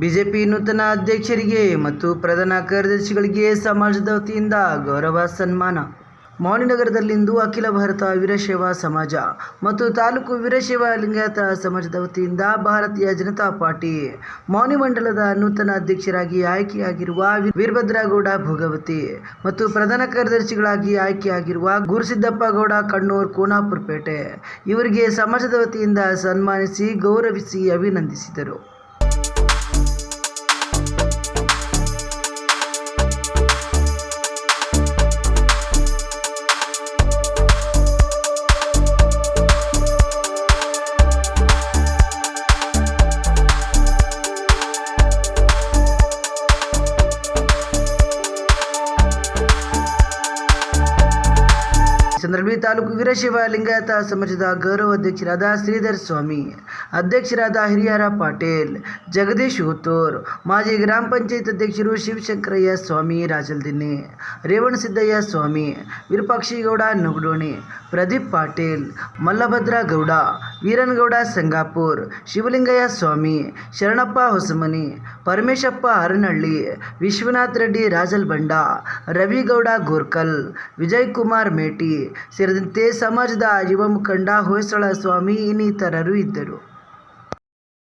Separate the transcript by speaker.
Speaker 1: BJP ನೂತನ ಅಧ್ಯಕ್ಷರಿಗೆ ಮತ್ತು ಪ್ರಧಾನ ಕಾರ್ಯದರ್ಶಿಗಳಿಗೆ ಸಮಾಜದ ವತಿಯಿಂದ ಗೌರವ ಸನ್ಮಾನ. ಮೌನಿನಗರದಲ್ಲಿಂದು ಅಖಿಲ ಭಾರತ ವೀರಶೈವ ಸಮಾಜ ಮತ್ತು ತಾಲೂಕು ವೀರಶೈವ ಲಿಂಗಾಯತ ಸಮಾಜದ ವತಿಯಿಂದ ಭಾರತೀಯ ಜನತಾ ಪಾರ್ಟಿ ಮೌನಿ ಮಂಡಲದ ನೂತನ ಅಧ್ಯಕ್ಷರಾಗಿ ಆಯ್ಕೆಯಾಗಿರುವ ವೀರಭದ್ರಗೌಡ ಭೋಗವತಿ ಮತ್ತು ಪ್ರಧಾನ ಕಾರ್ಯದರ್ಶಿಗಳಾಗಿ ಆಯ್ಕೆಯಾಗಿರುವ ಗುರುಸಿದ್ದಪ್ಪ ಗೌಡ ಕಣ್ಣೂರ್ ಕೋನಾಪುರಪೇಟೆ. ಇವರಿಗೆ ಸಮಾಜದ ವತಿಯಿಂದ ಸನ್ಮಾನಿಸಿ ಗೌರವಿಸಿ ಅಭಿನಂದಿಸಿದರು. ಸಂದರ್ಭದಲ್ಲಿ ತಾಲೂಕು ವೀರಶೈವ ಲಿಂಗಾಯತ ಸಮಾಜದ ಗೌರವ ಅಧ್ಯಕ್ಷರಾದ ಶ್ರೀಧರ್ ಸ್ವಾಮಿ, ಅಧ್ಯಕ್ಷರಾದ ಹಿರಿಯರ ಪಾಟೀಲ್, ಜಗದೀಶ್ ಹುತ್ತೂರ್, ಮಾಜಿ ಗ್ರಾಮ ಪಂಚಾಯತ್ ಅಧ್ಯಕ್ಷರು ಶಿವಶಂಕರಯ್ಯ ಸ್ವಾಮಿ, ರಾಜಲ್ದಿನ್ನಿ ರೇವಣಸಿದ್ದಯ್ಯ ಸ್ವಾಮಿ, ವಿರೂಪಾಕ್ಷಿಗೌಡ ನುಗಡೋಣಿ, ಪ್ರದೀಪ್ ಪಾಟೀಲ್, ಮಲ್ಲಭದ್ರ ಗೌಡ, ವೀರನಗೌಡ ಸಂಗಾಪುರ್, ಶಿವಲಿಂಗಯ್ಯ ಸ್ವಾಮಿ, ಶರಣಪ್ಪ ಹೊಸಮನಿ ಪರಮೇಶಪ್ಪ ಅರನಹಳ್ಳಿ ವಿಶ್ವನಾಥ್ ರೆಡ್ಡಿ ರಾಜಲ್ಬಂಡ ರವಿಗೌಡ ಗೋರ್ಕಲ್ ವಿಜಯ್ ಕುಮಾರ್ ಮೇಟಿ ಸೇರಿದಂತೆ ಸಮಾಜದ ಯುವ ಮುಖಂಡ ಹೊಯ್ಸಳ ಸ್ವಾಮಿ ಇನ್ನಿತರರು ಇದ್ದರು.